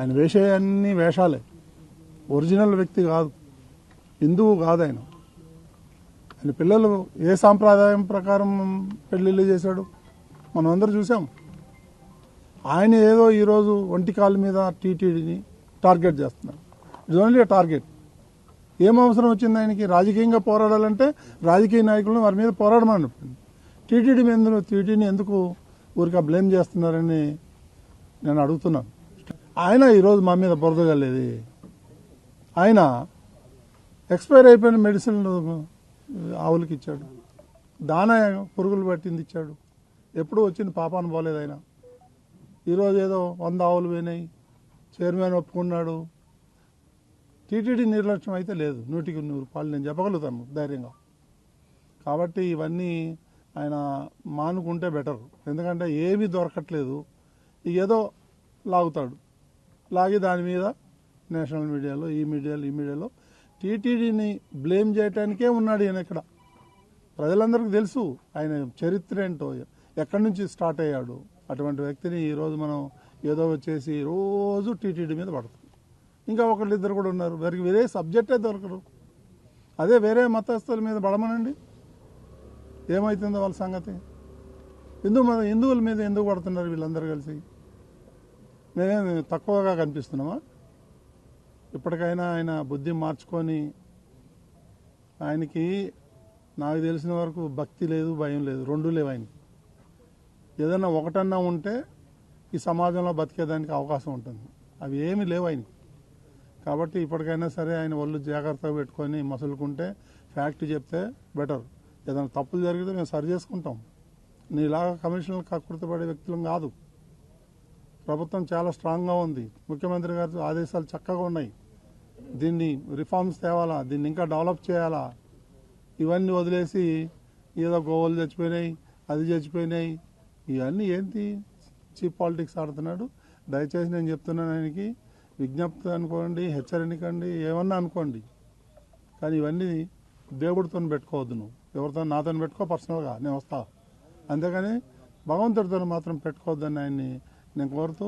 ఆయన వేసే అన్ని వేషాలే. ఒరిజినల్ వ్యక్తి కాదు. హిందువు కాదు ఆయన. ఆయన పిల్లలు ఏ సాంప్రదాయం ప్రకారం పెళ్ళిళ్ళు చేశాడు? మనం అందరూ చూసాం ఆయన ఏదో ఈరోజు ఒంటి కాలు మీద టీటీడీని టార్గెట్ చేస్తున్నారు. It's only target. ఏం అవసరం వచ్చింది ఆయనకి? రాజకీయంగా పోరాడాలంటే రాజకీయ నాయకులను వారి మీద పోరాడమని టీటీడీ మీద టీటీడీని ఎందుకు ఊరికే బ్లేమ్ చేస్తున్నారని నేను అడుగుతున్నాను. ఆయన ఈరోజు మా మీద బురదగలేదు ఆయన ఎక్స్పైర్ అయిపోయిన మెడిసిన్ ఆవులకి ఇచ్చాడు దాన పురుగులు పట్టింది ఇచ్చాడు ఎప్పుడు వచ్చింది పాపాను పోలేదు ఆయన. ఈరోజు ఏదో వంద ఆవులు పోయినాయి. చైర్మన్ ఒప్పుకున్నాడు. టీటీడీ నిర్లక్ష్యం అయితే లేదు. నూటికి నూరు రూపాయలు నేను చెప్పగలుగుతాను ధైర్యంగా. కాబట్టి ఇవన్నీ ఆయన మానుకుంటే బెటర్. ఎందుకంటే ఏమీ దొరకట్లేదు. ఏదో లాగుతాడు. లాగి దాని మీద నేషనల్ మీడియాలో ఈ మీడియాలో ఈ మీడియాలో. టీటీడీని బ్లేమ్ చేయటానికే ఉన్నాడు ఈయన ఇక్కడ. ప్రజలందరికీ తెలుసు ఆయన చరిత్ర ఏంటో ఎక్కడి నుంచి స్టార్ట్ అయ్యాడు. అటువంటి వ్యక్తిని ఈరోజు మనం ఏదో వచ్చేసి రోజు టీటీడీ మీద పడుతుంది ఇంకా ఒకళ్ళు ఇద్దరు కూడా ఉన్నారు. వారికి వేరే సబ్జెక్టే దొరకరు అదే వేరే మతస్థుల మీద పడమనండి. ఏమవుతుందో వాళ్ళ సంగతి? హిందూ మత హిందువుల మీద ఎందుకు పడుతున్నారు వీళ్ళందరూ కలిసి? మేమే తక్కువగా కనిపిస్తున్నామా ఇప్పటికైనా ఆయన బుద్ధి మార్చుకొని ఆయనకి నాకు తెలిసిన వరకు భక్తి లేదు భయం లేదు. రెండు లేవు ఆయనకి. ఏదైనా ఒకటన్నా ఉంటే ఈ సమాజంలో బతికేదానికి అవకాశం ఉంటుంది. అవి ఏమి లేవు ఆయనకి. కాబట్టి ఇప్పటికైనా సరే ఆయన ఒళ్ళు జాగ్రత్తగా పెట్టుకొని మసులుకుంటే ఫ్యాక్ట్ చెప్తే బెటర్. ఏదైనా తప్పులు జరిగితే మేము సరి చేసుకుంటాం. నీలాగా కమిషన్లు కక్కుర్తపడే వ్యక్తులం కాదు. ప్రభుత్వం చాలా స్ట్రాంగ్గా ఉంది. ముఖ్యమంత్రి గారి ఆదేశాలు చక్కగా ఉన్నాయి. దీన్ని రిఫార్మ్స్ తేవాలా? దీన్ని ఇంకా డెవలప్ చేయాలా? ఇవన్నీ వదిలేసి ఏదో గోవలు చచ్చిపోయినాయి అది చచ్చిపోయినాయి. ఇవన్నీ ఏంటి? చీప్ పాలిటిక్స్ ఆడుతున్నాడు. దయచేసి నేను చెప్తున్నాను ఆయనకి విజ్ఞప్తి అనుకోండి హెచ్చరికండి ఏమన్నా అనుకోండి. కానీ ఇవన్నీ దేవుడితో పెట్టుకోవద్దు నువ్వు. ఎవరితో నాతో పెట్టుకో పర్సనల్గా. నేను వస్తా. అంతేగాని భగవంతుడితో మాత్రం పెట్టుకోవద్దని ఆయన్ని నేను కోరుతూ